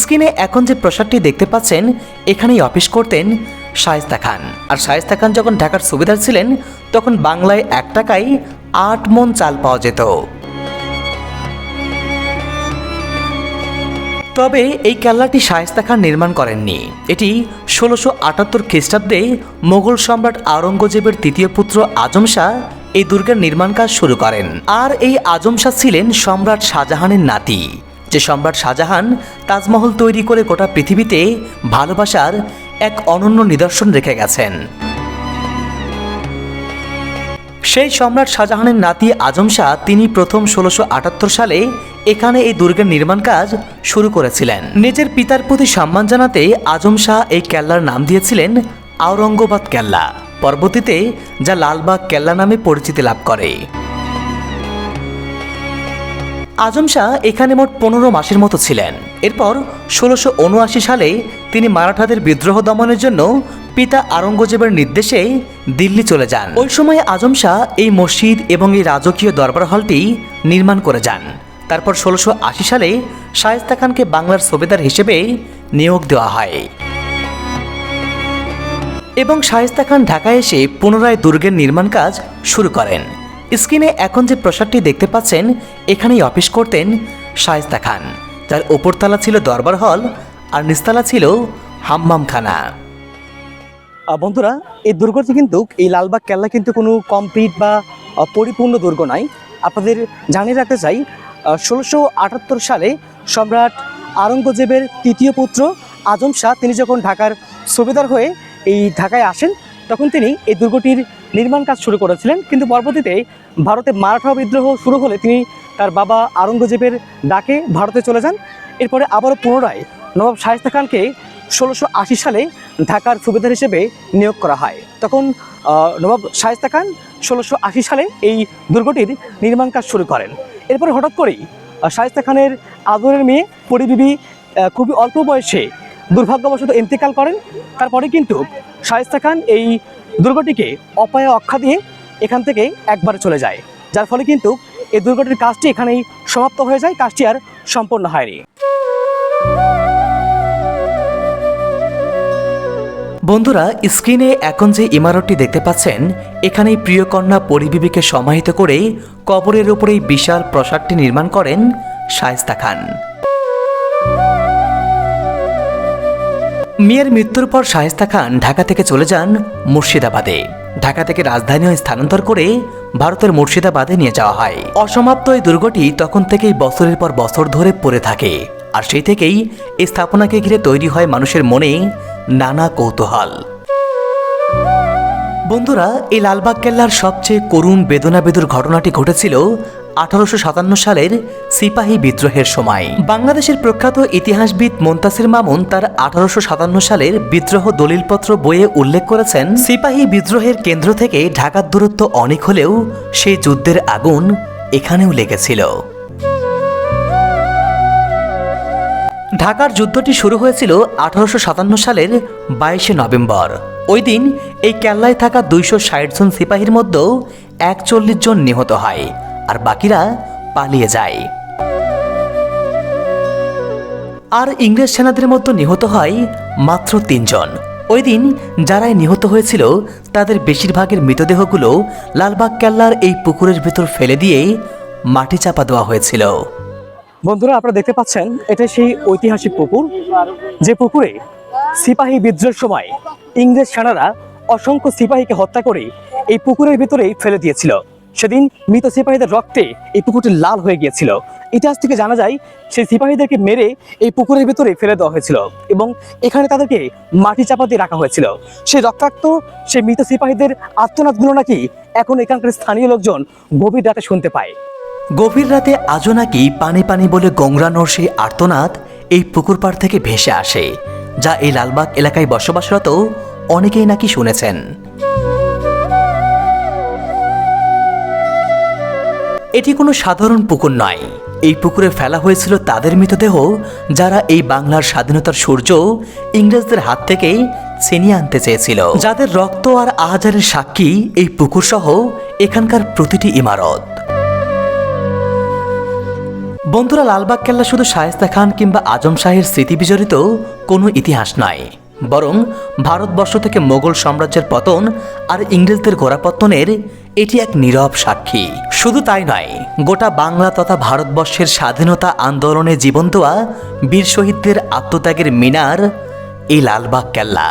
স্ক্রিনে এখন যে প্রসাদটি দেখতে পাচ্ছেন, এখানেই অফিস করতেন শায়েস্তা খান। আর শায়েস্তা খান যখন ঢাকার সুবিধার ছিলেন, তখন বাংলায় এক টাকায় আট মন চাল পাওয়া যেত। তবে এই কেল্লাটি শায়েস্তা খান নির্মাণ করেননি। এটি ষোলোশো আটাত্তর খ্রিস্টাব্দে মোগল সম্রাট আওরঙ্গজেবের তৃতীয় পুত্র আজম শাহ এই দুর্গের নির্মাণ কাজ শুরু করেন। আর এই আজম শাহ ছিলেন সম্রাট শাহজাহানের নাতি। যে সম্রাট শাহজাহান তাজমহল তৈরি করে গোটা পৃথিবীতে ভালোবাসার এক অনন্য নিদর্শন রেখে গেছেন। সেই সম্রাট শাহজাহানের নাতি আজম শাহ তিনি প্রথম ষোলোশো আটাত্তর সালে এখানে এই দুর্গের নির্মাণ কাজ শুরু করেছিলেন। নিজের পিতার প্রতি সম্মান জানাতে আজম শাহ এই কেল্লার নাম দিয়েছিলেন আওরঙ্গবাদ কেল্লা। পরবর্তীতে যা লালবাগ কেল্লা নামে পরিচিতি লাভ করে। আজম শাহ এখানে মোট পনেরো মাসের মতো ছিলেন। এরপর ষোলোশো উনআশি সালে তিনি মারাঠাদের বিদ্রোহ দমনের জন্য পিতা আরঙ্গজেবের নির্দেশে দিল্লি চলে যান। ওই সময়ে আজম শাহ এই মসজিদ এবং এই রাজকীয় দরবার হলটি নির্মাণ করে যান। তারপর ষোলোশো আশি সালে শায়েস্তা খানকে বাংলার সুবেদার হিসেবে নিয়োগ দেওয়া হয়। এবং শায়েস্তা খান ঢাকায় এসে পুনরায় দুর্গের নির্মাণ কাজ শুরু করেন। স্ক্রিনে এখন যে প্রসাদটি দেখতে পাচ্ছেন, এখানেই অফিস করতেন শায়েস্তা খান। যার ওপরতলা ছিল দরবার হল, আর নিচতলা ছিল হাম্মামখানা। বন্ধুরা, এই দুর্গটি কিন্তু, এই লালবাগ কেল্লা কিন্তু কোনো কমপ্লিট বা পরিপূর্ণ দুর্গ নয়। আপনাদের জানিয়ে রাখতে চাই ষোলোশো আটাত্তর সালে সম্রাট আওরঙ্গজেবের তৃতীয় পুত্র আজম শাহ, তিনি যখন ঢাকার সুবেদার হয়ে এই ঢাকায় আসেন, তখন তিনি এই দুর্গটির নির্মাণ কাজ শুরু করেছিলেন। কিন্তু পরবর্তীতে ভারতে মারাঠা বিদ্রোহ শুরু হলে তিনি তার বাবা আওরঙ্গজেবের ডাকে ভারতে চলে যান। এরপরে আবারও পুনরায় নবাব শায়েস্তা খানকে ষোলোশো আশি সালে ঢাকার সুবেদার হিসেবে নিয়োগ করা হয়। তখন নবাব শায়েস্তা খান ষোলোশো আশি সালে এই দুর্গটির নির্মাণ কাজ শুরু করেন। এরপরে হঠাৎ করেই শায়েস্তা খানের আদরের মেয়ে পরিবিবি খুবই অল্প বয়সে দুর্ভাগ্যবশত ইন্তেকাল করেন। তারপরে কিন্তু শায়েস্তা খান এই দুর্গটিকে অপায় অক্ষা দিয়ে এখান থেকে একবারে চলে যায়। যার ফলে কিন্তু এই দুর্গটির কাজটি এখানেই সমাপ্ত হয়ে যায়, কাজটি আর সম্পন্ন হয়নি। বন্ধুরা, স্ক্রিনে এখন যে ইমারতটি দেখতে পাচ্ছেন, এখানেই প্রিয়কন্যা পরিবিবিকে সমাহিত করে কবরের উপরেই বিশাল প্রাসাদটি নির্মাণ করেন শায়েস্তা খান। মেয়ের মৃত্যুর পর শায়েস্তা খান ঢাকা থেকে চলে যান মুর্শিদাবাদে। ঢাকা থেকে রাজধানীও স্থানান্তর করে ভারতের মুর্শিদাবাদে নিয়ে যাওয়া হয়। অসমাপ্ত এই দুর্গটি তখন থেকেই বছরের পর বছর ধরে পড়ে থাকে। আর সেই থেকেই এই স্থাপনাকে ঘিরে তৈরি হয় মানুষের মনে নানা কৌতূহল। বন্ধুরা, এই লালবাগ কেল্লার সবচেয়ে করুণ বেদনাবেদুর ঘটনাটি ঘটেছিল আঠারোশো সাতান্ন সালের সিপাহী বিদ্রোহের সময়। বাংলাদেশের প্রখ্যাত ইতিহাসবিদ মন্তাসির মামুন তার আঠারোশো সাতান্ন সালের বিদ্রোহ দলিলপত্র বইয়ে উল্লেখ করেছেন, সিপাহী বিদ্রোহের কেন্দ্র থেকে ঢাকার দূরত্ব অনেক হলেও সেই যুদ্ধের আগুন এখানেও লেগেছিল। ঢাকার যুদ্ধটি শুরু হয়েছিল আঠারোশো সাতান্ন সালের বাইশে নভেম্বর। ওই দিন এই কেল্লায় থাকা দুইশো ষাট জন সিপাহীর মধ্যেও একচল্লিশ জন নিহত হয়। আর বাকিরা পালিয়ে যায়। আর ইংরেজ সেনাদের মধ্যে নিহত হয় মাত্র তিনজন। ওই দিন যারাই নিহত হয়েছিল, তাদের বেশিরভাগের মৃতদেহগুলো লালবাগ কেল্লার এই পুকুরের ভেতর ফেলে দিয়ে মাটি চাপা দেওয়া হয়েছিল। বন্ধুরা, আপনারা দেখতে পাচ্ছেন, এটা সেই ঐতিহাসিক পুকুর। যে পুকুরে সিপাহী বিদ্রোহের সময় ইংরেজ সেনারা অসংখ্য সিপাহীকে হত্যা করে এই পুকুরের ভিতরেই ফেলে দিয়েছিল। সেদিন মৃত সিপাহীদের রক্তে এই পুকুরটি লাল হয়ে গিয়েছিল। ইতিহাস থেকে জানা যায়, সেই সিপাহীদেরকে মেরে এই পুকুরের ভিতরে ফেলে দেওয়া হয়েছিল এবং এখানে তাদেরকে মাটি চাপা দিয়ে রাখা হয়েছিল। সেই রক্তাক্ত, সেই মৃত সিপাহীদের আত্মনাথগুলো নাকি এখন এখানকার স্থানীয় লোকজন গভীর রাতে শুনতে পায়। গভীর রাতে আজও নাকি পানি পানি বলে গংরানোর সেই আর্তনাদ এই পুকুর পাড় থেকে ভেসে আসে, যা এই লালবাগ এলাকায় বসবাসরত অনেকেই নাকি শুনেছেন। এটি কোনো সাধারণ পুকুর নয়। এই পুকুরে ফেলা হয়েছিল তাদের মৃতদেহ, যারা এই বাংলার স্বাধীনতার সূর্য ইংরেজদের হাত থেকে ছিনিয়ে আনতে চেয়েছিল। যাদের রক্ত আর আহাজারের সাক্ষী এই পুকুর সহ এখানকার প্রতিটি ইমারত। বন্ধুরা, লালবাগ, কেল্লা শুধু শায়েস্তা খান কিংবা আজম শাহের স্মৃতি বিজড়িত কোনো ইতিহাস নয় বরং ভারতবর্ষ থেকে মোগল সাম্রাজ্যের পতন আর ইংরেজদের গোড়াপত্তনের এটি এক নীরব সাক্ষী। শুধু তাই নয়, গোটা বাংলা তথা ভারতবর্ষের স্বাধীনতা আন্দোলনে জীবন দেওয়া বীর শহীদদের আত্মত্যাগের মিনার এই লালবাগ কেল্লা।